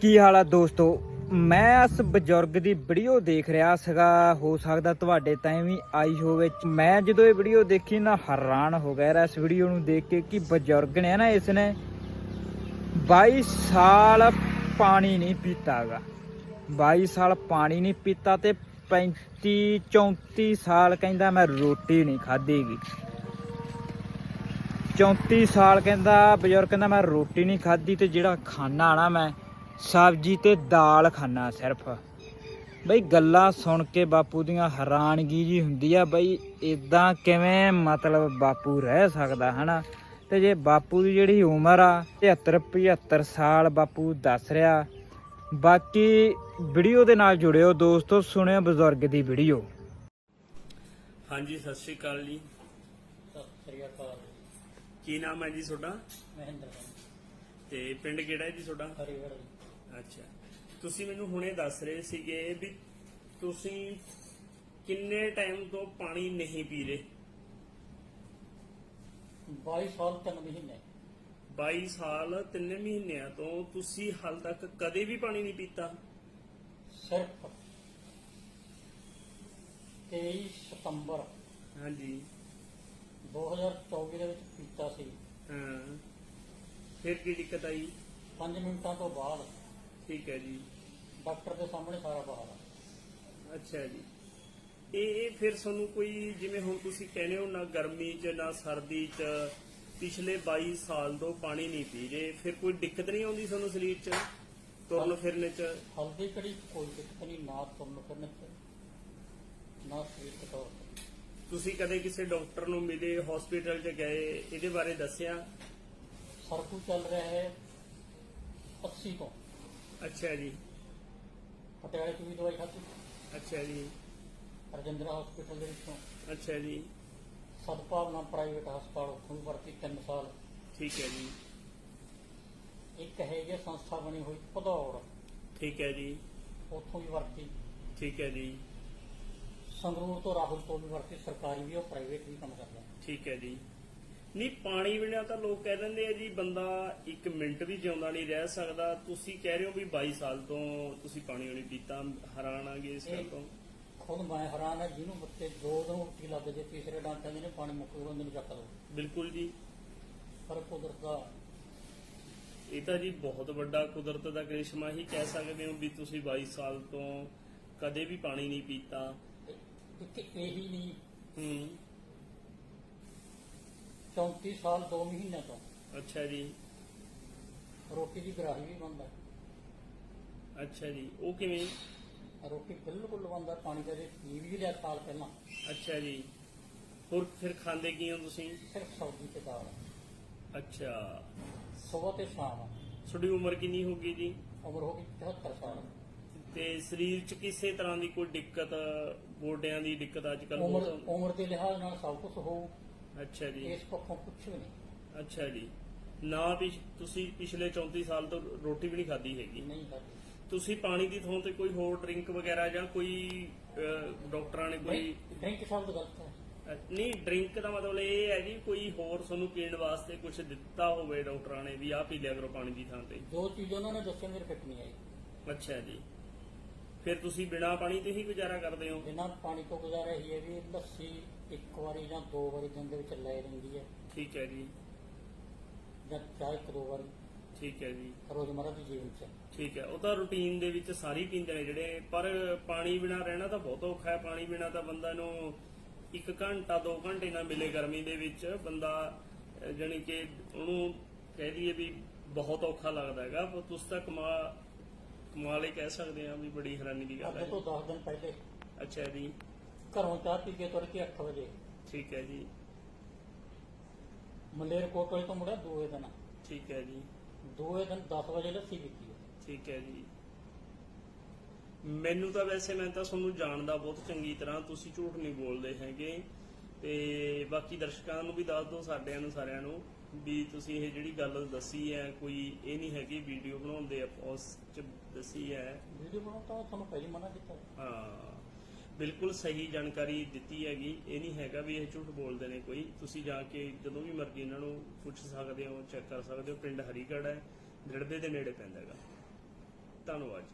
ਕੀ ਹਾਲ ਆ ਦੋਸਤੋ? ਮੈਂ ਇਸ ਬਜ਼ੁਰਗ ਦੀ ਵੀਡੀਓ ਦੇਖ ਰਿਹਾ ਸੀਗਾ। ਹੋ ਸਕਦਾ ਤੁਹਾਡੇ ਤਾਈਂ ਵੀ ਆਈ ਹੋਵੇ। ਮੈਂ ਜਦੋਂ ਇਹ ਵੀਡੀਓ ਦੇਖੀ ਨਾ, ਹੈਰਾਨ ਹੋ ਗਿਆ ਯਾਰ ਇਸ ਵੀਡੀਓ ਨੂੰ ਦੇਖ ਕੇ ਕਿ ਬਜ਼ੁਰਗ ਨੇ ਨਾ ਇਸ ਨੇ 22 ਸਾਲ ਪਾਣੀ ਨਹੀਂ ਪੀਤਾਗਾ। 22 ਸਾਲ ਪਾਣੀ ਨਹੀਂ ਪੀਤਾ ਤੇ 35 34 ਸਾਲ ਕਹਿੰਦਾ ਮੈਂ ਰੋਟੀ ਨਹੀਂ ਖਾਧੀਗੀ। 34 ਸਾਲ ਕਹਿੰਦਾ ਬਜ਼ੁਰਗ ਕਹਿੰਦਾ ਮੈਂ ਰੋਟੀ ਨਹੀਂ ਖਾਧੀ ਤੇ ਜਿਹੜਾ ਖਾਣਾ ਨਾ ਮੈਂ ਸਬਜ਼ੀ ਤੇ ਦਾਲ ਖਾਣਾ ਸਿਰਫ। ਬਈ ਗੱਲਾਂ ਸੁਣ ਕੇ ਬਾਪੂ ਦੀਆਂ ਹੈਰਾਨਗੀ ਜੀ ਹੁੰਦੀ ਆ ਬਈ ਇਦਾਂ ਕਿਵੇਂ ਮਤਲਬ ਬਾਪੂ ਰਹਿ ਸਕਦਾ ਹਨਾ? ਤੇ ਜੇ ਬਾਪੂ ਦੀ ਜਿਹੜੀ ਉਮਰ ਆ 73 75 ਸਾਲ ਬਾਪੂ ਦੱਸ ਰਿਹਾ। ਬਾਕੀ ਵੀਡੀਓ ਦੇ ਨਾਲ ਜੁੜਿਓ ਦੋਸਤੋ ਸੁਣਿਓ ਬਜ਼ੁਰਗ ਦੀ ਵੀਡੀਓ। ਹਾਂਜੀ ਸਤਿ ਸ਼੍ਰੀ ਅਕਾਲ ਜੀ। ਸਤਿ ਸ੍ਰੀ ਅਕਾਲ ਕੀ ਨਾਮ ਹੈ ਜੀ ਤੁਹਾਡਾ? ਮਹਿੰਦਰ ਸਿੰਘ। ਤੇ ਪਿੰਡ ਕਿਹੜਾ ਹੈ ਜੀ ਤੁਹਾਡਾ? ਹਰੀਗੜ੍ਹ ਅੱਛਾ। ਤੁਸੀਂ ਮੈਨੂੰ ਹੁਣੇ ਦੱਸ ਰਹੇ ਸੀਗੇ ਵੀ ਤੁਸੀਂ ਕਿੰਨੇ ਟਾਈਮ ਤੋਂ ਪਾਣੀ ਨਹੀਂ ਪੀ ਰਹੇ? 22 ਸਾਲ ਤਿੰਨ ਮਹੀਨੇ। 22 ਸਾਲ 3 ਮਹੀਨਿਆਂ ਤੋਂ ਤੁਸੀਂ ਹਾਲ ਤੱਕ ਕਦੇ ਵੀ ਪਾਣੀ ਨਹੀਂ ਪੀਤਾ? ਸਿਰਫ 23 ਸਤੰਬਰ ਹਾਂਜੀ। 2024 ਦੇ ਵਿੱਚ ਪੀਤਾ ਸੀ। ਹਾਂ। ਫਿਰ ਕੀ ਦਿੱਕਤ ਆਈ? 5 ਮਿੰਟਾਂ ਤੋਂ ਬਾਅਦ ਠੀਕ ਹੈ ਜੀ। ਡਾਕਟਰ ਦੇ ਸਾਹਮਣੇ ਸਾਰਾ ਬਾਹਰ ਆ। ਅੱਛਾ ਜੀ। ਇਹ ਇਹ ਫਿਰ ਤੁਹਾਨੂੰ ਕੋਈ ਜਿਵੇਂ ਹੁਣ ਤੁਸੀਂ ਕਹਿੰਦੇ ਹੋ ਨਾ ਗਰਮੀ 'ਚ ਨਾ ਸਰਦੀ 'ਚ ਪਿਛਲੇ 22 ਸਾਲ ਤੋਂ ਪਾਣੀ ਨਹੀਂ ਪੀ ਰਹੇ ਫਿਰ ਕੋਈ ਦਿੱਕਤ ਨਹੀਂ ਆਉਂਦੀ ਤੁਹਾਨੂੰ ਸਰੀਰ 'ਚ ਤੁਰਨ ਫਿਰਨ 'ਚ? ਹਲਦੀ ਕੜੀ ਕੋਈ ਦਿੱਕਤ ਨਹੀਂ ਨਾ ਤੁਰਨ ਫਿਰਨ ਚ ਨਾ ਸਰੀਰ ਤੌਰ ਤੇ ਤੁਸੀਂ ਕਦੇ ਕਿਸੇ ਡਾਕਟਰ ਨੂੰ ਮਿਲੇ ਹਸਪੀਟਲ 'ਚ ਗਏ ਇਹਦੇ ਬਾਰੇ ਦੱਸਿਆ? ਸਰਕੂ ਚੱਲ ਰਿਹਾ ਹੈ 80 ਤੋਂ। ਅੱਛਾ ਜੀ। ਪਟਿਆਲੇ ਤੋਂ ਵੀ ਦਵਾਈ ਖਾਧੀ? ਅੱਛਾ ਜੀ। ਰਜਿੰਦਰਾ ਹਸਪੀਟਲ ਦੇ ਵਿੱਚੋਂ। ਅੱਛਾ ਜੀ। ਸਦਭਾਵਨਾ ਪ੍ਰਾਈਵੇਟ ਹਸਪਤਾਲ ਉੱਥੋਂ ਵੀ ਵਰਤੀ 3 ਸਾਲ। ਠੀਕ ਹੈ ਜੀ। ਇੱਕ ਹੈ ਜੇ ਸੰਸਥਾ ਬਣੀ ਹੋਈ ਭਦੌੜ। ਠੀਕ ਹੈ ਜੀ। ਉੱਥੋਂ ਵੀ ਵਰਤੀ। ਠੀਕ ਹੈ ਜੀ। ਸੰਗਰੂਰ ਤੋਂ ਰਾਹੁਲ ਤੋਂ ਵੀ ਵਰਤੀ। ਸਰਕਾਰੀ ਵੀ ਉਹ ਪ੍ਰਾਈਵੇਟ ਵੀ ਕੰਮ ਕਰਦਾ। ਠੀਕ ਹੈ ਜੀ। ਨਹੀਂ ਪਾਣੀ ਬਿਨਾਂ ਤਾਂ ਲੋਕ ਕਹਿ ਦਿੰਦੇ ਆ ਜੀ ਬੰਦਾ 1 ਮਿੰਟ ਵੀ ਜਿਉਂਦਾ ਨਹੀਂ ਰਹਿ ਸਕਦਾ। ਤੁਸੀਂ ਕਹਿ ਰਹੇ ਹੋ ਵੀ 22 ਸਾਲ ਤੋਂ ਤੁਸੀਂ ਪਾਣੀ ਨਹੀਂ ਪੀਤਾ ਹੈਰਾਨ ਆਗੇ ਇਸ ਗੱਲ ਤੋਂ। ਖੁਦ ਮੈਂ ਹੈਰਾਨ ਹੈ ਜਿਹਨੂੰ ਬੱਤੇ ਦੋ ਦਿਨ ਉਲਟੀ ਲੱਗ ਜੇ ਤੀਸਰੇ ਡਾਂ ਕਹਿੰਦੇ ਨੇ ਪਾਣੀ ਮੁੱਕ ਗਿਆ ਉਹਨੂੰ ਚੱਕ ਲਓ ਬਿਲਕੁਲ ਜੀ। ਪਰ ਕੁਦਰਤ ਦਾ ਇਹ ਤਾਂ ਜੀ ਬਹੁਤ ਵੱਡਾ ਕੁਦਰਤ ਦਾ ਕ੍ਰਿਸ਼ਮਾ ਹੀ ਕਹਿ ਸਕਦੇ ਹੋ ਵੀ ਤੁਸੀਂ 22 ਸਾਲ ਤੋਂ ਕਦੇ ਵੀ ਪਾਣੀ ਨਹੀਂ ਪੀਤਾ। ਇੱਕ ਇਹੀ ਨਹੀਂ ਹੂੰ। 34 ਸਾਲ 2 ਮਹੀਨਿਆਂ ਤੋਂ। ਅੱਛਾ ਜੀ। ਰੋਟੀ ਦੀ ਗਰਾਹੀ ਵੀ ਬੰਦ ਹੈ। ਅੱਛਾ ਜੀ ਉਹ ਕਿਵੇਂ? ਰੋਟੀ ਬਿਲਕੁਲ ਬੰਦ ਹੈ ਪਾਣੀ ਦਾ ਜੇ ਪੀ ਵੀ ਲਿਆ ਸਾਲ ਪਹਿਲਾਂ। ਅੱਛਾ ਜੀ। ਹੋਰ ਫਿਰ ਖਾਂਦੇ ਕੀ ਹੋ ਤੁਸੀਂ? ਸਿਰਫ ਸਬਜ਼ੀ ਤੇ ਦਾਲ। ਅੱਛਾ। ਸਵੇਰ ਤੇ ਸ਼ਾਮ। ਤੁਹਾਡੀ ਉਮਰ ਕਿੰਨੀ ਹੋ ਗਈ ਜੀ? ਉਮਰ ਹੋ ਗਈ 74 ਸਾਲ। ਤੇ ਸਰੀਰ 'ਚ ਕਿਸੇ ਤਰ੍ਹਾਂ ਦੀ ਕੋਈ ਦਿੱਕਤ ਗੋਡਿਆਂ ਦੀ ਦਿੱਕਤ ਅੱਜ ਕੱਲ ਉਮਰ ਉਮਰ ਦੇ ਲਿਹਾਜ਼ ਨਾਲ ਸਭ ਕੁਝ ਹੋਊ। ਅੱਛਾ ਜੀ। ਇਸ ਪੱਖੋਂ ਵੀ ਨਹੀਂ। ਅੱਛਾ ਜੀ। ਨਾ ਵੀ ਤੁਸੀਂ ਪਿਛਲੇ 34 ਸਾਲ ਤੋਂ ਰੋਟੀ ਵੀ ਨਹੀਂ ਖਾਧੀ ਹੈਗੀ। ਨਹੀਂ ਕਰਦੀ ਤੁਸੀਂ ਪਾਣੀ ਦੀ ਥਾਂ ਤੇ ਕੋਈ ਹੋਰ ਡਰਿੰਕ ਵਗੈਰਾ ਜਾਂ ਕੋਈ ਅਹ, ਡਾਕਟਰਾਂ ਨੇ ਕੋਈ ਡਰਿੰਕ ਸ਼ਬਦ ਗਲਤ ਹੈ। ਅਹ, ਨਹੀਂ ਡਰਿੰਕ ਦਾ ਮਤਲਬ ਇਹ ਹੈ ਜੀ ਕੋਈ ਹੋਰ ਤੁਹਾਨੂੰ ਪੀਣ ਵਾਸਤੇ ਕੁਝ ਦਿੱਤਾ ਹੋਵੇ ਡਾਕਟਰਾਂ ਨੇ ਵੀ ਆਹ ਪੀ ਲਿਆ ਕਰੋ ਪਾਣੀ ਦੀ ਥਾਂ ਤੇ। ਜੋ ਚੀਜ਼ ਉਹਨਾਂ ਨੇ ਦੱਸਿਆ ਮੇਰੇ ਫਿੱਟ ਨਹੀਂ ਆਈ। ਅੱਛਾ ਜੀ। ਫਿਰ ਤੁਸੀਂ ਬਿਨਾਂ ਪਾਣੀ ਤੇ ਹੀ ਗੁਜ਼ਾਰਾ ਕਰਦੇ ਹੋ? ਬਿਨਾਂ ਪਾਣੀ ਤੋਂ ਗੁਜ਼ਾਰਾ ਹੀ ਹੈ ਵੀ ਲੱਸੀ ਇੱਕ ਵਾਰੀ ਜਾਂ ਦੋ ਵਾਰੀ ਦਿਨ ਦੇ ਵਿੱਚ ਲੈ ਲੈਂਦੀ ਹੈ। ਠੀਕ ਹੈ ਜੀ। ਜਾਂ ਚਾਹ ਇੱਕ ਦੋ ਵਾਰੀ। ਠੀਕ ਹੈ ਜੀ। ਰੋਜ਼ਮਰਰਾ ਦੀ ਜੀਵਨ ਚ। ਠੀਕ ਹੈ। ਉਹ ਤਾਂ ਰੂਟੀਨ ਦੇ ਵਿੱਚ ਸਾਰੇ ਪੀਂਦੇ ਨੇ ਜਿਹੜੇ ਪਰ ਪਾਣੀ ਬਿਨਾ ਰਹਿਣਾ ਤਾਂ ਬਹੁਤ ਔਖਾ ਹੈ। ਪਾਣੀ ਬਿਨਾ ਤਾਂ ਬੰਦਾ ਨੂੰ 1 ਘੰਟਾ 2 ਘੰਟੇ ਨਾ ਮਿਲੇ ਗਰਮੀ ਦੇ ਵਿੱਚ। ਬੰਦਾ ਜਾਣੀ ਕਿ ਉਹਨੂੰ ਕਹਿ ਦਈਏ ਵੀ ਬਹੁਤ ਔਖਾ ਲੱਗਦਾ ਹੈਗਾ। ਪਰ ਤੁਸੀਂ ਤਾਂ ਕਮਾ ਕਮਾਲ ਹੀ ਕਹਿ ਸਕਦੇ ਆ ਵੀ ਬੜੀ ਹੈਰਾਨੀ ਦੀ ਗੱਲ ਅੱਜ ਹੈ ਤੋਂ 10 ਦਿਨ ਪਹਿਲੇ। ਅੱਛਾ ਜੀ। ਘਰੋਂ ਚਾਹ ਪੀ ਕੇ ਤੁਰ ਕੇ 8 ਵਜੇ। ਠੀਕ ਹੈ ਜੀ। ਮਲੇਰ ਕੋਟਲੇ ਤੋਂ ਮੁੜਿਆ ਦੋਏ ਦਿਨ। ਠੀਕ ਹੈ ਜੀ। ਦੋਏ ਦਿਨ 10 ਵਜੇ ਲੱਸੀ ਪੀਤੀ। ਠੀਕ ਹੈ ਜੀ। ਮੈਨੂੰ ਤਾਂ ਵੈਸੇ ਮੈਂ ਤਾਂ ਤੁਹਾਨੂੰ ਜਾਣਦਾ ਬਹੁਤ ਚੰਗੀ ਤਰ੍ਹਾਂ ਤੁਸੀਂ ਝੂਠ ਨਹੀਂ ਬੋਲਦੇ ਹੈਗੇ। ਤੇ ਬਾਕੀ ਦਰਸ਼ਕਾਂ ਨੂੰ ਵੀ ਦੱਸ ਦਿਓ ਸਾਡਿਆਂ ਨੂੰ ਸਾਰਿਆਂ ਨੂੰ ਵੀ ਤੁਸੀਂ ਇਹ ਜਿਹੜੀ ਗੱਲ ਦੱਸੀ ਹੈ ਕੋਈ ਇਹ ਨਹੀਂ ਹੈਗੀ ਵੀਡੀਓ ਬਣਾਉਂਦੇ ਆ ਉਸ ਚ ਦੱਸੀ ਹੈ। ਵੀਡੀਓ ਬਣਾਉਣ ਤਾਂ ਤੁਹਾਨੂੰ ਪਹਿਲੀ ਮਨਾ ਕੀਤਾ। ਹਾਂ ਬਿਲਕੁਲ ਸਹੀ ਜਾਣਕਾਰੀ ਦਿੱਤੀ ਹੈਗੀ। ਇਹ ਨਹੀਂ ਹੈਗਾ ਵੀ ਇਹ ਝੂਠ ਬੋਲਦੇ ਨੇ ਕੋਈ। ਤੁਸੀਂ ਜਾ ਕੇ ਜਦੋਂ ਵੀ ਮਰਜ਼ੀ ਇਹਨਾਂ ਨੂੰ ਪੁੱਛ ਸਕਦੇ ਹੋ ਚੈੱਕ ਕਰ ਸਕਦੇ ਹੋ ਪਿੰਡ ਹਰੀਗੜ੍ਹ ਹੈ ਦਿੜਬੇ ਦੇ ਨੇੜੇ ਪੈਂਦਾ ਹੈਗਾ। ਧੰਨਵਾਦ